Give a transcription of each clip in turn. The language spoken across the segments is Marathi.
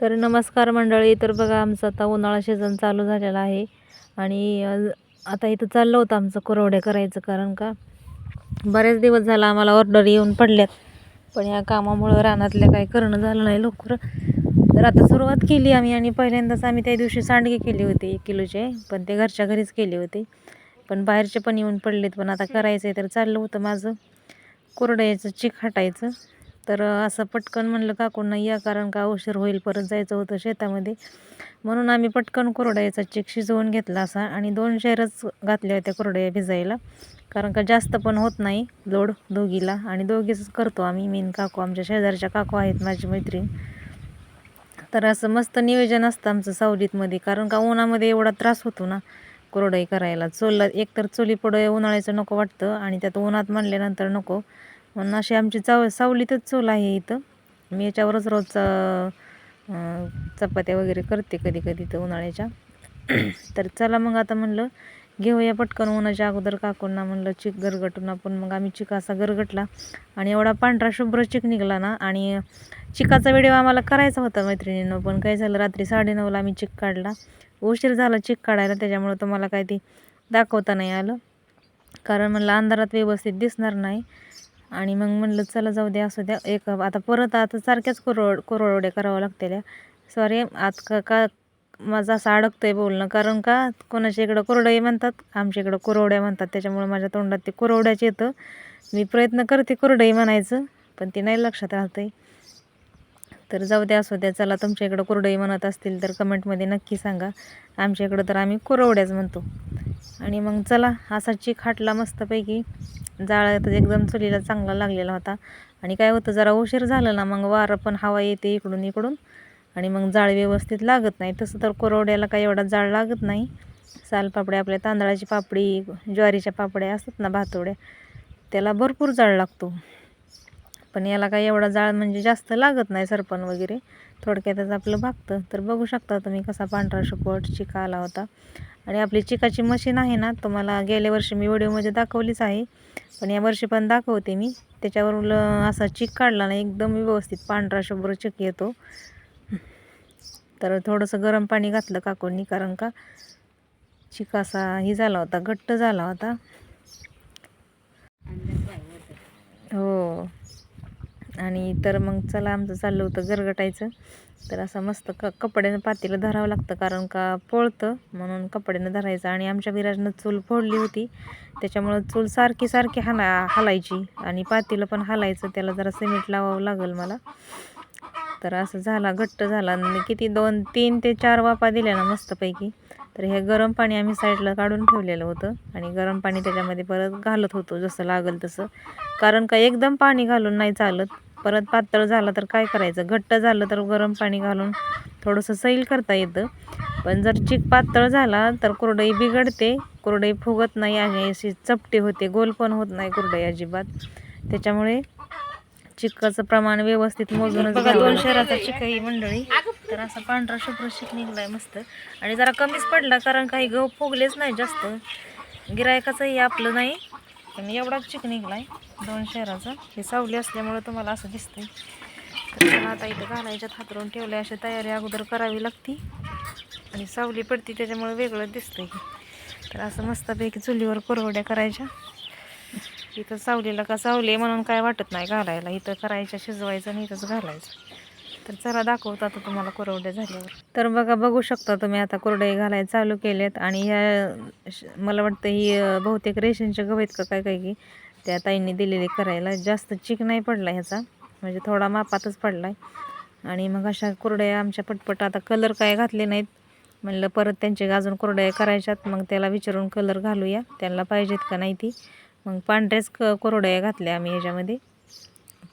तर नमस्कार मंडळी तर बघा आमचं आता उन्हाळा सीझन चालू झालेला आहे. आणि आता इथं चाललं होतं आमचं कुरवड्या करायचं कारण का बरेच दिवस झाला आम्हाला ऑर्डर येऊन पडल्यात. पण या कामामुळं रानातल्या काही करणं झालं नाही लवकर. तर आता सुरुवात केली आम्ही आणि पहिल्यांदाच आम्ही त्या दिवशी सांडगे केले होते एक किलोचे पण ते घरच्या घरीच केले होते. पण बाहेरचे पण येऊन पडलेत पण आता करायचं आहे तर चाललं होतं माझं. कुरड्याचं चिक हटायचं. तर असं पटकन म्हणलं काकूंना या कारण का उशीर होईल परत जायचं होतं शेतामध्ये. म्हणून आम्ही पटकन कोरड्याचा चेक शिजवून घेतला असा आणि दोन शेरच घातल्या होत्या कोरड्या भिजायला. कारण का जास्त पण होत नाही लोड दोघीला आणि दोघीच करतो आम्ही मेन काकू आमच्या शेजारच्या काकू आहेत माझी मैत्रीण. तर असं मस्त नियोजन असतं आमचं सावलीतमध्ये. कारण का उन्हामध्ये एवढा त्रास होतो ना कोरडाई करायला. चोल एकतर चुली पुढं उन्हाळ्याचं नको वाटतं आणि त्यात उन्हात म्हणल्यानंतर नको. म्हणून अशी आमची चाव सावलीतच चूल आहे इथं. मी याच्यावरच रोजचा अं, चपात्या वगैरे करते कधी कधी तर उन्हाळ्याच्या. तर चला मग आता म्हणलं घेऊया पटकन उन्हाच्या अगोदर काकूंना म्हणलं चिक गरगटून आपण मग आम्ही चिक असा गरगटला. आणि एवढा पांढरा शुभ्र चिक निघाला ना आणि चिकाचा व्हिडिओ आम्हाला करायचा होता मैत्रिणीनं पण काय झालं रात्री साडेनऊला आम्ही चिक काढला. उशीर झाला चिक काढायला त्याच्यामुळं तुम्हाला काय ते दाखवता नाही आलं. कारण म्हणलं अंधारात व्यवस्थित दिसणार नाही. आणि मग म्हणलं चला जाऊ द्या असू द्या. एक आता परत आता सारख्याच कुरवड कुरवड्या करावं लागतेल्या सॉरी आत का का माझं असं अडकतं आहे बोलणं. कारण का कोणाच्या इकडं कुरडई म्हणतात आमच्या इकडं कुरवड्या म्हणतात. त्याच्यामुळे माझ्या तोंडात ते कुरवड्याच येतं. मी प्रयत्न करते कुरडई म्हणायचं पण ते नाही लक्षात राहतंय. तर जाऊ द्या असू द्या. चला तुमच्या इकडं कुरडई म्हणत असतील तर कमेंटमध्ये नक्की सांगा. आमच्या इकडं तर आम्ही कुरवड्याच म्हणतो. आणि मग चला असा चिक हाटला मस्तपैकी. जाळं तर एकदम चुलीला चांगला लागलेला होता. आणि काय होतं जरा उशीर झालं ना मग वारं पण हवा येते इकडून इकडून. आणि मग जाळ व्यवस्थित लागत नाही. तसं तर कोरवड्याला काही एवढा जाळ लागत नाही. सालपापड्या आपल्या तांदळाची पापडी ज्वारीच्या पापड्या असतात ना भातोड्या त्याला भरपूर जाळ लागतो. पण याला काही एवढा जाळ म्हणजे जास्त लागत नाही सरपण वगैरे. थोडक्यातच आपलं भागतं तर बघू शकता तुम्ही कसा पांढरा शुपट चिका आला होता. आणि आपली चिकाची मशीन आहे ना तुम्हाला गेल्या वर्षी मी व्हिडिओमध्ये दाखवलीच आहे. पण या वर्षी पण दाखवते मी. त्याच्यावर असा चिक काढला ना एकदम व्यवस्थित पांढरा शुभ्र चिक येतो. तर थोडंसं गरम पाणी घातलं काकूंनी कारण का चिक असा ही झाला होता घट्ट झाला होता. हो. आणि तर मग चला आमचं चाललं होतं गरगटायचं. तर असं मस्त क कपड्यानं पातीला धरावं लागतं कारण का पोळतं म्हणून कपड्यानं धरायचं. आणि आमच्या विराजनं चूल फोडली होती. त्याच्यामुळं चूल सारखी सारखी हला हलायची आणि पातीला पण हलायचं. त्याला जरा सिमेंट लावावं लागेल मला. तर असं झाला घट्ट झाला. किती दोन तीन ते चार वापा दिल्या ना मस्तपैकी. तर हे गरम पाणी आम्ही साईडला काढून ठेवलेलं होतं. आणि गरम पाणी त्याच्यामध्ये परत घालत होतो जसं लागल तसं. कारण का एकदम पाणी घालून नाही चालत. परत पातळ झालं तर काय करायचं? घट्ट झालं तर गरम पाणी घालून थोडंसं सैल करता येतं. पण जर चिक पातळ झाला तर कुरडई बिघडते. कुरडई फुगत नाही आणि अशी चपटी होते. गोल पण होत नाही कुरडई अजिबात. त्याच्यामुळे चिकाचं प्रमाण व्यवस्थित मोजूनच बघा दोन शहराचा चिक ही मंडळी. तर असा पांढरा शुभ्र चिक निघलाय मस्त. आणि जरा कमीच पडला कारण काही गहू फुगलेच नाही जास्त. गिरायकाचंही आपलं नाही. पण एवढाच चिक निघलाय. दोन शहराचा. हे सावली असल्यामुळं तुम्हाला असं दिसतंय. तर आता इथं घालायच्यात हातरून ठेवले अशी तयारी अगोदर करावी लागती. आणि सावली पडती त्याच्यामुळे वेगळं दिसतंय तर असं मस्तपैकी चुलीवर कुरवड्या करायच्या. इथं सावलीला का सावली आहे म्हणून काय वाटत नाही घालायला. इथं करायच्या शिजवायचं आणि इथंच घालायचं. तर चला दाखवतो आता तुम्हाला कुरवड्या झाल्यावर. तर बघा बघू शकता तुम्ही आता कोरडे घालायला चालू केलेत. आणि ह्या श- मला वाटतं ही बहुतेक रेशनच्या गहू आहेत का काय काय की त्या ताईंनी दिलेले करायला. जास्त चिक नाही पडला ह्याचा. म्हणजे थोडा मापातच पडलाय. आणि मग अशा कुरड्या आमच्या पटपट आता कलर काय घातले नाहीत. म्हणलं परत त्यांचे गाजून कुरड्या करायच्यात. मग त्याला विचारून कलर घालूया. त्यांना पाहिजेत का नाही ती. मग पांढऱ्याच क कुरड्या घातल्या आम्ही ह्याच्यामध्ये.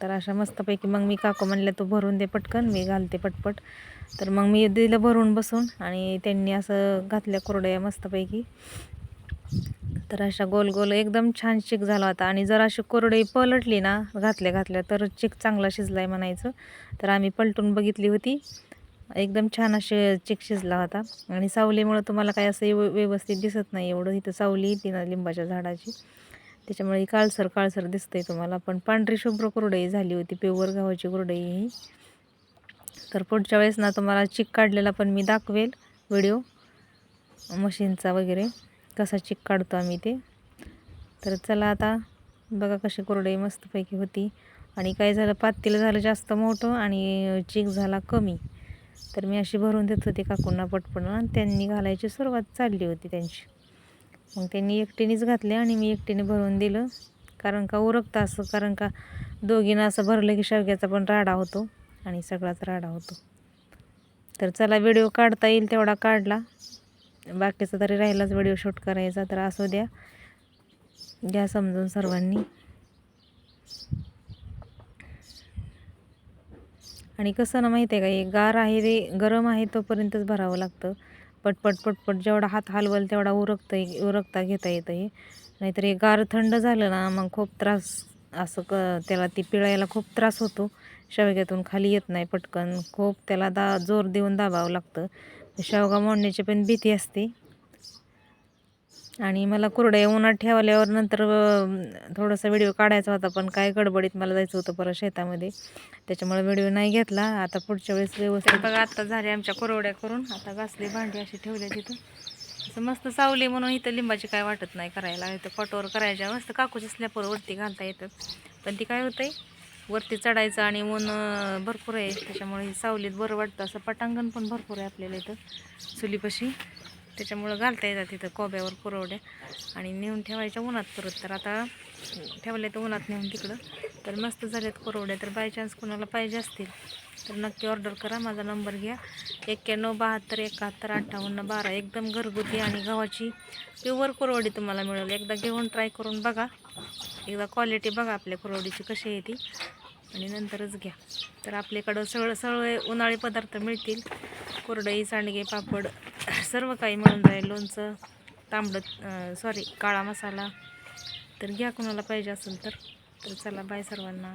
तर अशा मस्तपैकी मग मी काकू म्हणलं तू भरून दे पटकन. मी घालते पटपट. तर मग मी दिलं भरून बसून. आणि त्यांनी असं घातल्या कुरड्या मस्तपैकी. तर अशा गोल गोल एकदम छान चिक झाला होता. आणि जर अशी कुरडई पलटली ना घातल्या घातल्या तर चिक चांगला शिजला आहे म्हणायचं. तर आम्ही पलटून बघितली होती. एकदम छान असे चिक शिजला होता. आणि सावलीमुळं तुम्हाला काय असं व्यव- व्यवस्थित दिसत नाही एवढं. इथं सावली ती ना लिंबाच्या झाडाची. त्याच्यामुळे काळसर काळसर दिसतंय तुम्हाला. पण पांढरी शुभ्र कुरडई झाली होती पिवर गव्हाची कुरडई ही. तर पुढच्या वेळेस ना तुम्हाला चिक काढलेला पण मी दाखवेल. व्हिडिओ मशीनचा वगैरे. कसा चिक काढतो आम्ही ते. तर चला आता बघा कशी कुरडई मस्तपैकी होती. आणि काय झालं पातेलं झालं जास्त मोठं आणि चिक झाला कमी. तर मी अशी भरून देत होते काकूंना पटपणं आणि त्यांनी घालायची सुरुवात चालली होती त्यांची. मग त्यांनी एकटीनेच घातले आणि मी एकटीने भरून दिलं. कारण का उरकतं असं कारण का दोघींना असं भरलं की शेवग्याचा पण राडा होतो आणि सगळाच राडा होतो. तर चला व्हिडिओ काढता येईल तेवढा काढला. बाकीचा तरी राहिलाच व्हिडिओ शूट करायचा तर असू द्या. घ्या समजून सर्वांनी. आणि कसं ना माहिती आहे का हे गार आहे रे गरम आहे तोपर्यंतच भरावं लागतं. पटपट पटपट जेवढा हात हलवल तेवढा उरकता उरकता घेता येतं हे. नाहीतर हे गार थंड झालं ना मग खूप त्रास असं क त्याला ती पिळायला खूप त्रास होतो. शेवग्यातून खाली येत नाही पटकन खूप त्याला दा जोर देऊन दाबावं लागतं. शेवगा मोडण्याची पण भीती असते. आणि मला कुरड्या उन्हात ठेवल्यावर नंतर थोडासा व्हिडिओ काढायचा होता पण काय गडबडीत मला जायचं होतं परत शेतामध्ये. त्याच्यामुळे व्हिडिओ नाही घेतला. आता पुढच्या वेळेस व्यवस्थित बघा आत्ता झाले आमच्या कुरवड्या करून. आता घासली भांडी अशी ठेवल्या तिथं. असं मस्त सावली म्हणून इथं लिंबाची काय वाटत नाही करायला. इथं पटोवर करायच्या मस्त काकूच्या स्लॅपवर वरती घालता येतं. पण ती काय होतंय वरती चढायचं आणि ऊन भरपूर आहे. त्याच्यामुळे सावलीत बरं वाटतं. असं पटांगण पण भरपूर आहे आपल्याला इथं. चुलीपाशी. त्याच्यामुळं घालता येतात तिथं कोब्यावर कुरवड्या. आणि नेऊन ठेवायच्या उन्हात परत. तर आता ठेवले तर उन्हात नेऊन तिकडं. तर मस्त झाल्यात कोरवड्या. तर बाय चान्स कोणाला पाहिजे असतील तर नक्की ऑर्डर करा. माझा नंबर घ्या. एक्क्याण्णव बहात्तर एकाहत्तर अठ्ठावन्न बारा. एकदम घरगुती आणि गव्हाची प्युअर कुरवडी तुम्हाला मिळेल. एकदा घेऊन ट्राय करून बघा. एकदा क्वालिटी बघा आपल्या कुरवडीची कशी आहे ती. आणि नंतरच घ्या. तर आपल्याकडं सगळं सगळे उन्हाळी पदार्थ मिळतील. कुरडई सांडगे पापड सर्व काही मिळून जाईल लोणचं तांबडं सॉरी काळा मसाला. तर घ्या कुणाला पाहिजे असेल तर. तर चला बाय सर्वांना.